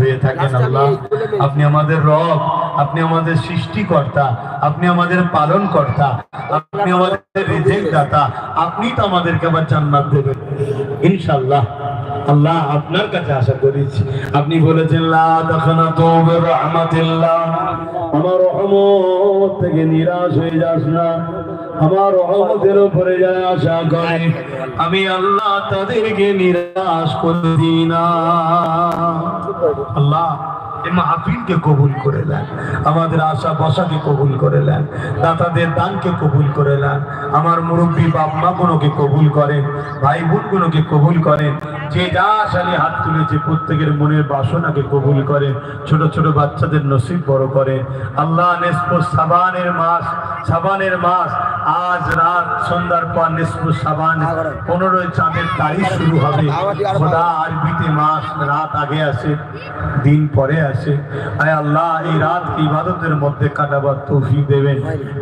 হয়ে থাকেন আল্লাহ। আপনি আমাদের রব আপনি আমাদের সৃষ্টিকর্তা আপনি আমাদের পালন কর্তা আপনি আমাদের রিজেক দাতা আপনি তো আমাদেরকে আবার জান্নাত দেবেন। ইনশাল্লাহ আল্লাহ আপনার কাছে আশা করেছি। আপনি বলেছেন লা তাখনাতু বিরহমাতিল্লাহ। আমার রহমত থেকে নিরাশ হয়ে যাস না। আমার রহমতের উপরে যারা আশা করে, আমি আল্লাহ তাদেরকে নিরাশ করে না। আল্লাহ মাহফিলকে কবুল করে নেন, আমাদের আশা বসাকে কবুল করে নেন, দাতাদের দানকে কবুল করে নেন, আমার মুরব্বী বাপ মা গুলোকে কবুল করেন, ভাই বোন গুলোকে কবুল করেন, যে যা আশালে হাত তুলেছে প্রত্যেকের মনের বাসনাকে কবুল করেন, ছোট ছোট বাচ্চাদের নসিব বড় করেন। আল্লাহ নেসপ সাবানের মাস সাবানের মাস। আজ রাত সন্ধ্যার পর নেসপ সাবান। পনেরোই চাঁদের তারিখ শুরু হবে। খোদা আরবিতে মাস রাত আগে আসে, দিন পরে আসে। আয় আল্লাহ, এই রাত ইবাদতের মধ্যে কাটাবার তৌফিক দেবেন।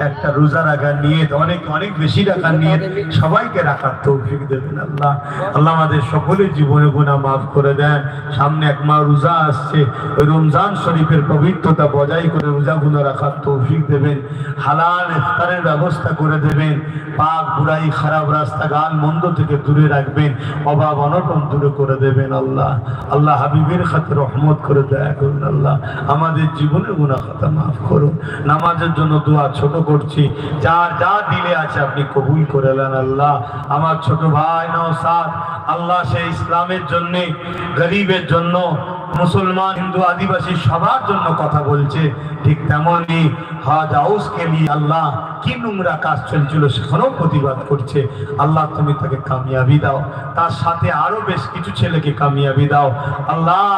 একটা রোজা রাখার নিয়ে অনেক অনেক বেশি রাখার নিয়ে সবাইকে রাখার তৌফিক দেবেন আল্লাহ। আল্লাহ আমাদের সকলের জীবনে গুণা মাফ করে দেন। সামনে এক মা রোজা আসছে। ওই রমজান শরীফের পবিত্রতা বজায় করে রোজা গুণা রাখার তৌফিক দেবেন। হালাল ইফতারের ব্যবস্থা করে দেবেন। পাক বুড়াই খারাপ রাস্তা গান মন্দ থেকে দূরে রাখবেন। অভাব অনটন দূরে করে দেবেন আল্লাহ। আল্লাহ হাবিবের খাতে রহমত করে দয়া করুন আল্লাহ। আমাদের জীবনে গুণা খাতা মাফ করুন। নামাজের জন্য দোয়া ছোট করছি। যার যা দিলে আছে আপনি কবুল করে নেন আল্লাহ। আমার ছোট ভাই নওসাদ আল্লাহ সেই ইসলামের জন্যে, গরিবের জন্য, মুসলমান, হিন্দু, আদিবাসী সবার জন্য কথা বলছে। ঠিক তেমনই হজ হাউসকে নিয়ে আল্লাহ কি নোংরা কাজ চলছিল সেখানেও প্রতিবাদ করছে। আল্লাহ, তুমি তাকে কামিয়াবি দাও। তার সাথে আরও বেশ কিছু ছেলেকে কামিয়াবি দাও। আল্লাহ,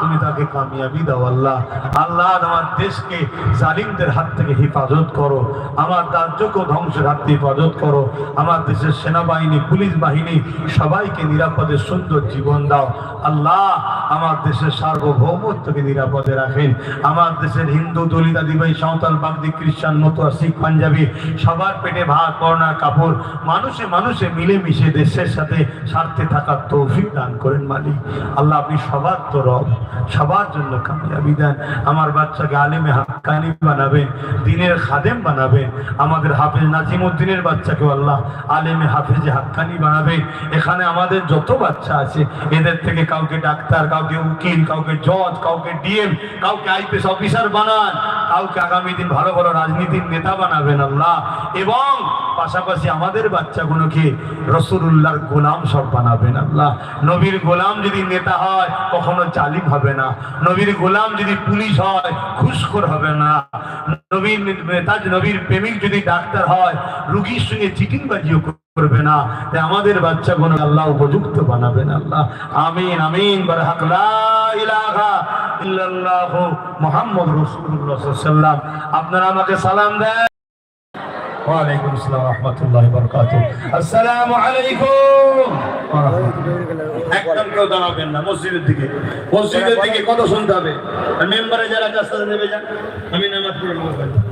তুমি তাকে কামিয়াবি দাও, আল্লাহ। আল্লাহ, আমার দেশকে জালিমদের হাত থেকে হেফাজত করো। আমার রাজ্যকে ধ্বংসের হাত থেকে হেফাজত করো। আমার দেশের সেনাবাহিনী, পুলিশ বাহিনী, সবাইকে নিরাপদে সুন্দর জীবন দাও। আল্লাহ, আমার দেশের সার্বভৌমত্বকে নিরাপদে রাখেন। আমার দেশের হিন্দু দলিত আদিবাসী সাঁওতাল বাগদি, খ্রিস্টান, মতুয়া, শিখ, পাঞ্জাবি সবার পেটে ভাত করোনা কাপড়, মানুষে মানুষে মিলেমিশে দেশের সাথে স্বার্থে থাকার তৌফিক দান করেন মালিক। আল্লাহ আপনি সবার তো রব, সবার জন্য কামিয়াবি দেন। আমার বাচ্চাকে আলেমে হাক্কানি বানাবেন, দিনের খাদেম বানাবেন। আমাদের হাফেজ নাজিম উদ্দিনের বাচ্চাকেও আল্লাহ আলেমে হাফেজে হাক্কানি বানাবেন। এখানে আমাদের যত বাচ্চা আছে, এদের থেকে কাউকে ডাক্তার, কাউকে উকিল, কাউকে জজ, কাউকে ডিএম, কাউকে আইপিএস অফিসার বানান। কাউকে আগামী দিন ভালো ভালো রাজনীতির নেতা বানাবেন আল্লাহ। এবং পাশাপাশি আমাদের বাচ্চাগুলোকে রসুল্লাহর গোলাম সব বানাবেন আল্লাহ। নবীর গোলাম যদি নেতা হয়, কখনো জালিম হবে না। নবীর গোলাম যদি পুলিশ হয়, ঘুষখোর হবে না। নবীর নেতা, নবীর প্রেমিক যদি ডাক্তার হয়, রুগীর সঙ্গে চিটিংবাজিও করবে না। তাই আমাদের বাচ্চাগুলো আল্লাহ উপযুক্ত বানাবেন আল্লাহ। আমিন আমিন, বারহাক, লা ইলাহা মুহাম্মদ সাল্লাল্লাহু আপনারা আমাকে সালাম দেন। ওয়ালাইকুম আসসালাম রহমতুল্লাহ বরকাত আসসালামু আলাইকুম। একদম দাঁড়াবেন না, মসজিদের দিকে। মসজিদের দিকে কত শুনতে হবে? মেম্বারে যারা নেবে যান। আমি নামাজ পড়ে।